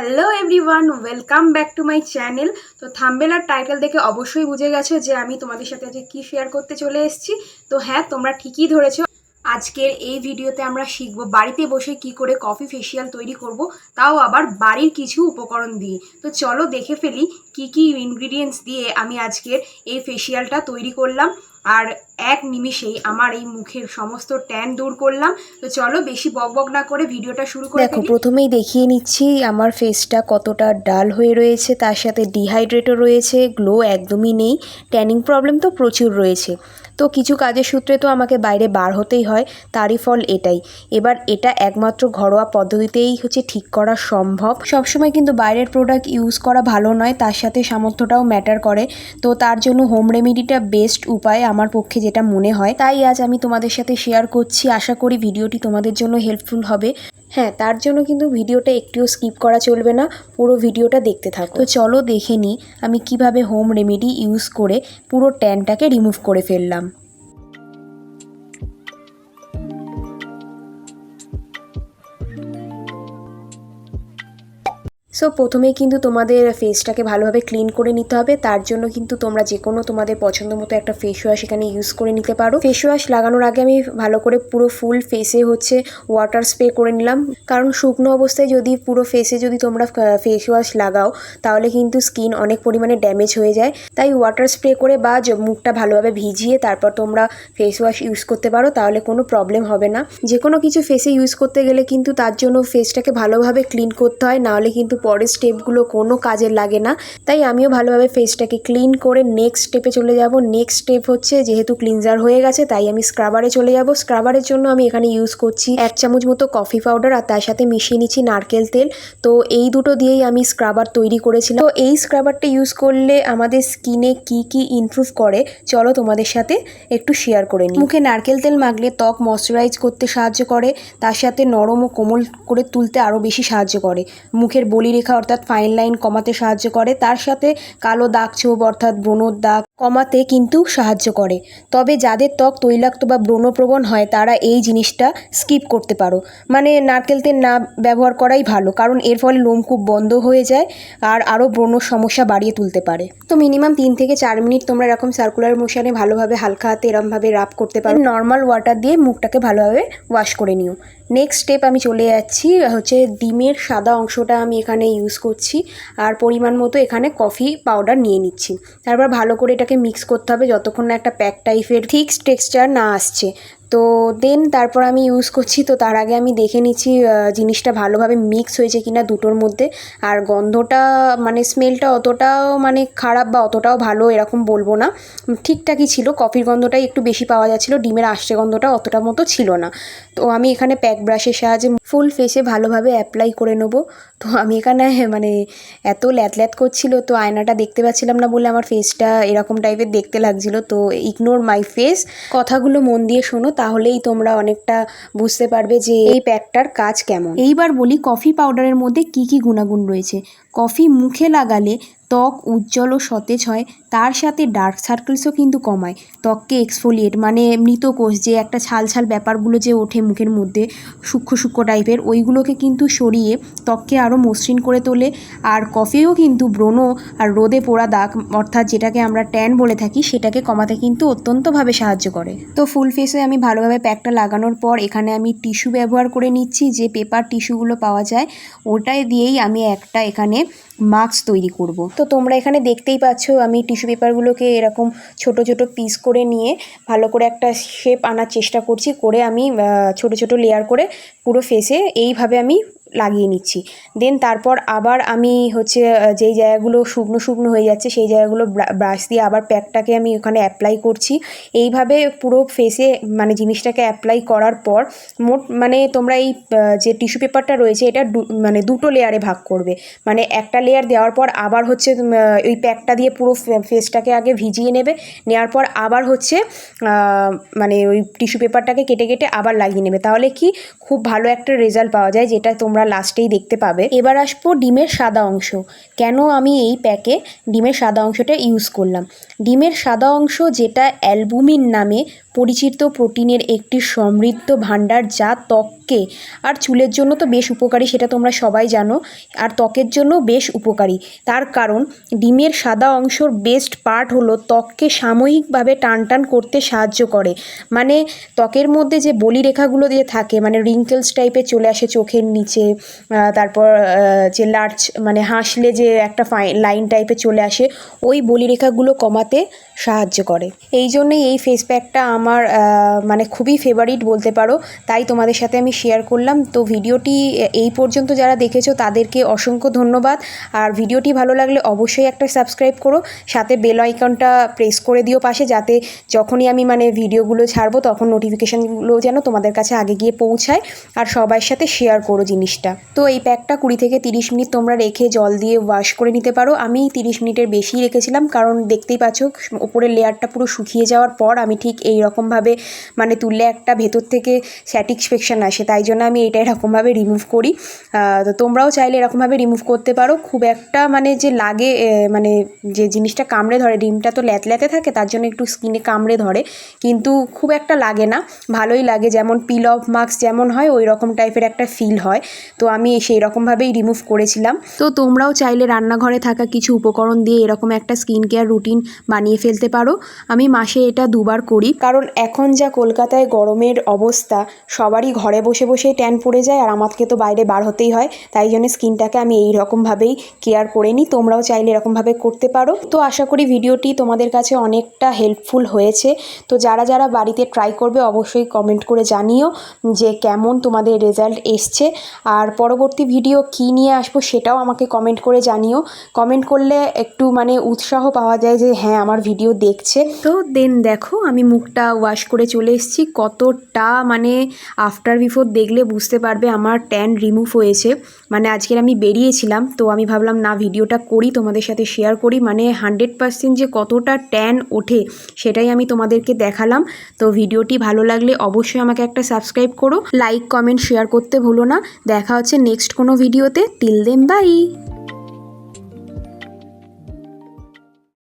Hello everyone welcome back to my channel তো thumbnail আর title দেখে অবশ্যই বুঝে গেছো যে আমি তোমাদের সাথে আজকে কী শেয়ার করতে চলে এসেছি। তো হ্যাঁ তোমরা ঠিকই ধরেছো। আজকের এই ভিডিওতে আমরা শিখব বাড়িতে বসে কি করে কফি ফেসিয়াল তৈরি করব, তাও আবার বাড়ির কিছু উপকরণ দিয়ে। তো চলো দেখে ফেলি কি কি ইনগ্রিডিয়েন্টস দিয়ে আমি আজকের এই ফেসিয়ালটা তৈরি করলাম। আর এক নিমিষেই আমার এই মুখের সমস্ত ট্যান দূর করলাম। তো চলো বেশি বকবক না করে ভিডিওটা শুরু করে দেখো প্রথমেই দেখিয়ে নিচ্ছি আমার ফেসটা কতটা ডাল হয়ে রয়েছে তার সাথে ডিহাইড্রেটও রয়েছে গ্লো একদমই নেই ট্যানিং প্রবলেম তো প্রচুর রয়েছে। তো কিছু কাজের সূত্রে তো আমাকে বাইরে বার হতেই হয় তারই ফল এটাই। এবার এটা একমাত্র ঘরোয়া পদ্ধতিতেই হচ্ছে ঠিক করা সম্ভব। সবসময় কিন্তু বাইরের প্রোডাক্ট ইউজ করা ভালো নয় তার সাথে সামর্থ্যটাও ম্যাটার করে। তো তার জন্য হোম রেমেডিটা বেস্ট উপায় আমার পক্ষে যেটা মনে হয়। তাই আজ আমি তোমাদের সাথে শেয়ার করছি। আশা করি ভিডিওটি তোমাদের জন্য হেল্পফুল হবে। হ্যাঁ তার জন্য কিন্তু ভিডিওটা একটুও স্কিপ করা চলবে না। পুরো ভিডিওটা দেখতে থাকো। তো চলো দেখে নিই আমি কীভাবে হোম রেমেডি ইউজ করে পুরো ট্যানটাকে রিমুভ করে ফেললাম। সো প্রথমেই কিন্তু তোমাদের ফেসটাকে ভালোভাবে ক্লিন করে নিতে হবে। তার জন্য কিন্তু তোমরা যে কোনো তোমাদের পছন্দ মতো একটা ফেস ওয়াশ এখানে ইউজ করে নিতে পারো। ফেস ওয়াশ লাগানোর আগে আমি ভালো করে পুরো ফুল ফেসে হচ্ছে ওয়াটার স্প্রে করে নিলাম। কারণ শুকনো অবস্থায় যদি পুরো ফেসে যদি তোমরা ফেস ওয়াশ লাগাও, তাহলে কিন্তু স্কিন অনেক পরিমাণে ড্যামেজ হয়ে যায়। তাই ওয়াটার স্প্রে করে বা মুখটা ভালোভাবে ভিজিয়ে তারপর তোমরা ফেস ওয়াশ ইউজ করতে পারো, তাহলে কোনো প্রবলেম হবে না। যে কোনো কিছু ফেসে ইউজ করতে গেলে কিন্তু তার জন্য ফেসটাকে ভালোভাবে ক্লিন করতে হয়, নাহলে কিন্তু পরের স্টেপগুলো কোনো কাজে লাগে না। তাই আমিও ভালোভাবে ফেসটাকে ক্লিন করে নেক্সট স্টেপে চলে যাব। নেক্সট স্টেপ হচ্ছে যেহেতু ক্লিনজার হয়ে গেছে, তাই আমি স্ক্রাবারে চলে যাব। স্ক্রাবারের জন্য আমি এখানে ইউজ করছি এক চামচ মতো কফি পাউডার আর তার সাথে মিশিয়ে নিচ্ছি নারকেল তেল। তো এই দুটো দিয়েই আমি স্ক্রাবার তৈরি করেছিলাম। তো এই স্ক্রাবারটা ইউজ করলে আমাদের স্কিনে কি কি ইমপ্রুভ করে, চলো তোমাদের সাথে একটু শেয়ার করে নিই। মুখে নারকেল তেল মাখলে ত্বক ময়শ্চারাইজ করতে সাহায্য করে, তার সাথে নরম ও কোমল করে তুলতে আরও বেশি সাহায্য করে। মুখের বলিরেখা অর্থাৎ ফাইন লাইন কমাতে সাহায্য করে। তার সাথে কালো দাগ ছোপ অর্থাৎ ব্রণর দাগ কমাতে কিন্তু সাহায্য করে। তবে যাদের ত্বক তৈলাক্ত বা ব্রণপ্রবণ হয়, তারা এই জিনিসটা স্কিপ করতে পারো। মানে নারকেল তেল না ব্যবহার করাই ভালো, কারণ এর ফলে লোমকূপ বন্ধ হয়ে যায় আর আরও ব্রণ সমস্যা বাড়িয়ে তুলতে পারে। তো মিনিমাম তিন থেকে চার মিনিট তোমরা এরকম সার্কুলার মোশনে ভালোভাবে হালকা হাতে এরমভাবে রাব করতে পারো। নর্মাল ওয়াটার দিয়ে মুখটাকে ভালোভাবে ওয়াশ করে নিও। নেক্সট স্টেপ আমি চলে যাচ্ছি, হচ্ছে ডিমের সাদা অংশটা আমি এখানে ইউজ করছি আর পরিমাণ মতো এখানে কফি পাউডার নিয়ে নিচ্ছি। তারপর ভালো করে এটাকে মিক্স করতে হবে যতক্ষণ না একটা প্যাক টাইপের ঠিক টেক্সচার না আসছে। তো দেন তারপর আমি ইউজ করছি, তো তার আগে আমি দেখে নিচ্ছি জিনিসটা ভালোভাবে মিক্স হয়েছে কিনা দুটোর মধ্যে। আর গন্ধটা মানে স্মেলটা অতটাও মানে খারাপ বা অতটাও ভালো এরকম বলব না। ঠিকঠাকই ছিল কফির গন্ধটাই একটু বেশি পাওয়া যাচ্ছিল, ডিমের আষ্টে গন্ধটা অতটা মতো ছিল না। তো আমি এখানে প্যাক ব্রাশের সাহায্যে ফুল ফেসে ভালোভাবে অ্যাপ্লাই করে নেব। তো আমি এখানে মানে এত ল্যাত ল্যাত করছিল, তো আয়নাটা দেখতে পাচ্ছিলাম না বলে আমার ফেসটা এরকম টাইপের দেখতে লাগছিল। তো ইগনোর মাই ফেস কথাগুলো মন দিয়ে শোনো তাহলেই তোমরা অনেকটা বুঝতে পারবে যে এই প্যাকটার কাজ কেমন। এইবার বলি কফি পাউডারের মধ্যে কি কি গুণাগুণ রয়েছে। কফি মুখে লাগালে ত্বক উজ্জ্বল ও সতেজ হয়, তার সাথে ডার্ক সার্কেলসও কিন্তু কমায়। ত্বককে এক্সফোলিয়েট মানে মৃত কোষ যে একটা ছাল ছাল ব্যাপারগুলো যে ওঠে মুখের মধ্যে, সূক্ষ্ম সূক্ষ্ম টাইপের ওইগুলোকে কিন্তু সরিয়ে ত্বককে আরও মসৃণ করে তোলে। আর কফিও কিন্তু ব্রণ আর রোদে পোড়া দাগ, অর্থাৎ যেটাকে আমরা ট্যান বলে থাকি, সেটাকে কমাতে কিন্তু অত্যন্তভাবে সাহায্য করে। তো ফুল ফেসে আমি ভালোভাবে প্যাকটা লাগানোর পর এখানে আমি টিস্যু ব্যবহার করে নিচ্ছি, যে পেপার টিস্যুগুলো পাওয়া যায়, ওটাই দিয়েই আমি একটা এখানে মাস্ক তৈরি করব। তো তোমরা এখানে দেখতেই পাচ্ছ, আমি টিস্যু পেপারগুলোকে এরকম ছোট ছোট পিস করে নিয়ে ভালো করে একটা শেপ আনার চেষ্টা করছি, করে আমি ছোট ছোট লেয়ার করে পুরো ফেসে এইভাবে আমি লাগিয়ে নিচ্ছি। দেন তারপর আবার আমি হচ্ছে যেই জায়গাগুলো শুকনো শুকনো হয়ে যাচ্ছে, সেই জায়গাগুলো ব্রাশ দিয়ে আবার প্যাকটাকে আমি ওখানে অ্যাপ্লাই করছি। এইভাবে পুরো ফেসে মানে জিনিসটাকে অ্যাপ্লাই করার পর মোট মানে তোমরা এই যে টিস্যু পেপারটা রয়েছে, এটা মানে দুটো লেয়ারে ভাগ করবে। মানে একটা লেয়ার দেওয়ার পর আবার হচ্ছে ওই প্যাকটা দিয়ে পুরো ফেসটাকে আগে ভিজিয়ে নেবে। নেওয়ার পর আবার হচ্ছে মানে ওই টিস্যু পেপারটাকে কেটে কেটে আবার লাগিয়ে নেবে। তাহলে কি? খুব ভালো একটা রেজাল্ট পাওয়া যায়, যেটা তোমরা তোমরা লাস্টেই দেখতে পাবে। এবার আসব ডিমের সাদা অংশ। কেন আমি এই প্যাকে ডিমের সাদা অংশটা ইউজ করলাম? ডিমের সাদা অংশ যেটা অ্যালবুমিন নামে পরিচিত প্রোটিনের একটি সমৃদ্ধ ভাণ্ডার যা ত্বককে, আর চুলের জন্য তো বেশ উপকারী সেটা তোমরা সবাই জানো, আর ত্বকের জন্য বেশ উপকারী। তার কারণ, ডিমের সাদা অংশর বেস্ট পার্ট হলো ত্বককে সাময়িকভাবে টান টান করতে সাহায্য করে। মানে ত্বকের মধ্যে যে বলিরেখাগুলো দিয়ে থাকে মানে রিঙ্কেলস টাইপের চলে আসে চোখের নিচে তারপর যে লার্চ মানে হাসলে যে একটা ফাইন লাইন টাইপে চলে আসে, ওই বলিরেখাগুলো কমাতে সাহায্য করে। এই জন্যই এই ফেস প্যাকটা আমার মানে খুবই ফেভারিট বলতে পারো। তাই তোমাদের সাথে আমি শেয়ার করলাম। তো ভিডিওটি এই পর্যন্ত যারা দেখেছ, তাদেরকে অসংখ্য ধন্যবাদ। আর ভিডিওটি ভালো লাগলে অবশ্যই একটা সাবস্ক্রাইব করো। সাথে বেল আইকনটা প্রেস করে দিও পাশে, যাতে যখনই আমি মানে ভিডিওগুলো ছাড়বো, তখন নোটিফিকেশানগুলো যেন তোমাদের কাছে আগে গিয়ে পৌঁছায়। আর সবার সাথে শেয়ার করো জিনিসটা। তো এই প্যাকটা কুড়ি থেকে তিরিশ মিনিট তোমরা রেখে জল দিয়ে ওয়াশ করে নিতে পারো। আমি তিরিশ মিনিটের বেশি রেখেছিলাম কারণ দেখতেই পাচ্ছ উপরের লেয়ারটা পুরো শুকিয়ে যাওয়ার পর আমি ঠিক এই রকমভাবে মানে তুললে একটা ভেতর থেকে স্যাটিসফ্যাকশান আসে। তাই জন্য আমি এটা এরকমভাবে রিমুভ করি। তো তোমরাও চাইলে এরকমভাবে রিমুভ করতে পারো। খুব একটা মানে যে লাগে মানে যে জিনিসটা কামড়ে ধরে, ডিমটা তো ল্যাতল্যাতে থাকে, তার জন্য একটু স্কিনে কামড়ে ধরে। কিন্তু খুব একটা লাগে না। ভালোই লাগে। যেমন পিল অফ মার্কস যেমন হয়, ওই রকম টাইপের একটা ফিল হয়। তো আমি সেই রকমভাবেই রিমুভ করেছিলাম। তো তোমরাও চাইলে রান্নাঘরে থাকা কিছু উপকরণ দিয়ে এরকম একটা স্কিন কেয়ার রুটিন বানিয়ে ফেলতে পারো। আমি মাসে এটা দুবার করি। কারণ এখন যা কলকাতায় গরমের অবস্থা, সবারই ঘরে বসে বসেই ট্যান পড়ে যায় আর আমাকে তো বাইরে বার হতেই হয়। তাই জন্য স্কিনটাকে আমি এই রকমভাবেই কেয়ার করে নিই। তোমরাও চাইলে এরকমভাবে করতে পারো। তো আশা করি ভিডিওটি তোমাদের কাছে অনেকটা হেল্পফুল হয়েছে। তো যারা যারা বাড়িতে ট্রাই করবে, অবশ্যই কমেন্ট করে জানিও যে কেমন তোমাদের রেজাল্ট এসছে। আর পরবর্তী ভিডিও কী নিয়ে আসব সেটাও আমাকে কমেন্ট করে জানিও। কমেন্ট করলে একটু মানে উৎসাহ পাওয়া যায় যে হ্যাঁ আমার ভিডিও দেখছে। তো দেন দেখো, আমি মুখটা ওয়াশ করে চলে এসেছি। কতটা মানে আফটার বিফোর দেখলে বুঝতে পারবে আমার ট্যান রিমুভ হয়েছে। মানে আজকের আমি বেরিয়েছিলাম, তো আমি ভাবলাম না ভিডিওটা করি, তোমাদের সাথে শেয়ার করি। মানে হান্ড্রেড পার্সেন্ট যে কতটা ট্যান ওঠে, সেটাই আমি তোমাদেরকে দেখালাম। তো ভিডিওটি ভালো লাগলে অবশ্যই আমাকে একটা সাবস্ক্রাইব করো। লাইক কমেন্ট শেয়ার করতে ভুলো না। দেখা দেখা হচ্ছে নেক্সট কোনো ভিডিওতে। তিল দেন বাই